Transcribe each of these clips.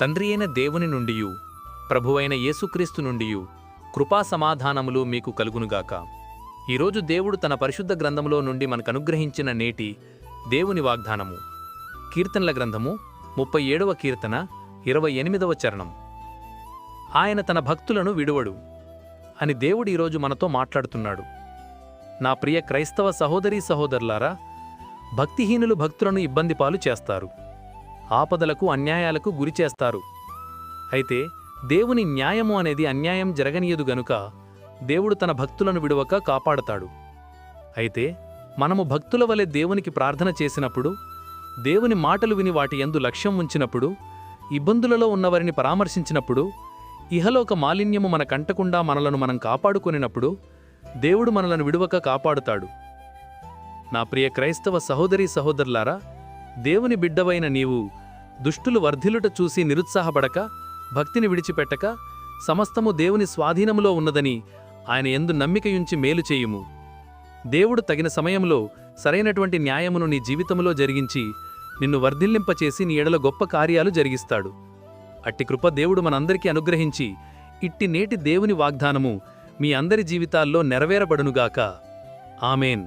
తండ్రి అయిన దేవుని నుండియు ప్రభువైన యేసుక్రీస్తు నుండియు కృపా సమాధానములు మీకు కలుగునుగాక. ఈరోజు దేవుడు తన పరిశుద్ధ గ్రంథములో నుండి మనకనుగ్రహించిన నేటి దేవుని వాగ్దానము. కీర్తనల గ్రంథము ముప్పై ఏడవ కీర్తన ఇరవై ఎనిమిదవ చరణం. ఆయన తన భక్తులను విడువడు. అని దేవుడు ఈరోజు మనతో మాట్లాడుతున్నాడు. నా ప్రియ క్రైస్తవ సహోదరీ సహోదరులారా భక్తిహీనులు భక్తులను ఇబ్బంది పాలు చేస్తారు. ఆపదలకు అన్యాయాలకు గురిచేస్తారు అయితే దేవుని న్యాయము అనేది అన్యాయం జరగనీయదు గనుక దేవుడు తన భక్తులను విడువక కాపాడతాడు. అయితే మనము భక్తుల వలె దేవునికి ప్రార్థన చేసినప్పుడు దేవుని మాటలు విని వాటి యందు లక్ష్యం ఉంచినప్పుడు ఇబ్బందులలో ఉన్నవారిని పరామర్శించినప్పుడు ఇహలోక మాలిన్యము మన కంటకుండా మనలను మనం కాపాడుకొనినప్పుడు దేవుడు మనలను విడువక కాపాడుతాడు. నా ప్రియ క్రైస్తవ సహోదరీ సహోదరులారా దేవుని బిడ్డవైన నీవు దుష్టులు వర్ధిల్లుట చూసి నిరుత్సాహపడక భక్తిని విడిచిపెట్టక సమస్తము దేవుని స్వాధీనములో ఉన్నదని ఆయన ఎందు నమ్మికయుంచి మేలు చేయుము. దేవుడు తగిన సమయంలో సరైనటువంటి న్యాయమును నీ జీవితంలో జరిగించి నిన్ను వర్ధిల్లింపచేసి నీ ఎడల గొప్ప కార్యాలు జరిగిస్తాడు. అట్టి కృప దేవుడు మనందరికీ అనుగ్రహించి ఇట్టి నేటి దేవుని వాగ్దానము మీ అందరి జీవితాల్లో నెరవేరబడునుగాక. ఆమెన్.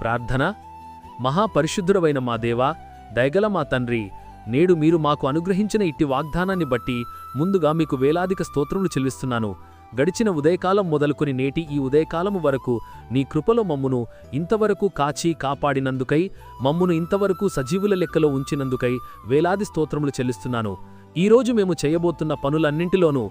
ప్రార్థన. మహాపరిశుద్ధుడవైన మా దేవా దయగల మా తండ్రి నేడు మీరు మాకు అనుగ్రహించిన ఇట్టి వాగ్దానాన్ని బట్టి ముందుగా మీకు వేలాదిక స్తోత్రములు చెల్లిస్తున్నాను. గడిచిన ఉదయకాలం మొదలుకొని నేటి ఈ ఉదయకాలము వరకు నీ కృపలో మమ్మును ఇంతవరకు కాచి కాపాడినందుకై మమ్మును ఇంతవరకు సజీవుల లెక్కలో ఉంచినందుకై వేలాది స్తోత్రములు చెల్లిస్తున్నాను. ఈరోజు మేము చేయబోతున్న పనులన్నింటిలోనూ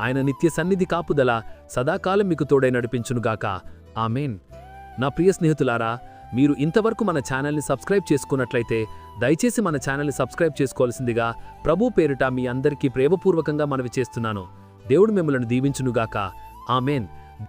ఆయన నిత్య సన్నిధి కాపుదల సదాకాలం మీకు తోడై నడిపించునుగాక. ఆమెన్. నా ప్రియ స్నేహితులారా మీరు ఇంతవరకు మన ఛానల్ని సబ్స్క్రైబ్ చేసుకున్నట్లయితే దయచేసి మన ఛానల్ని సబ్స్క్రైబ్ చేసుకోవాల్సిందిగా ప్రభు పేరిట మీ అందరికీ ప్రేమపూర్వకంగా మనవి చేస్తున్నాను. దేవుడు మిమ్మల్ని దీవించునుగాక. ఆమెన్.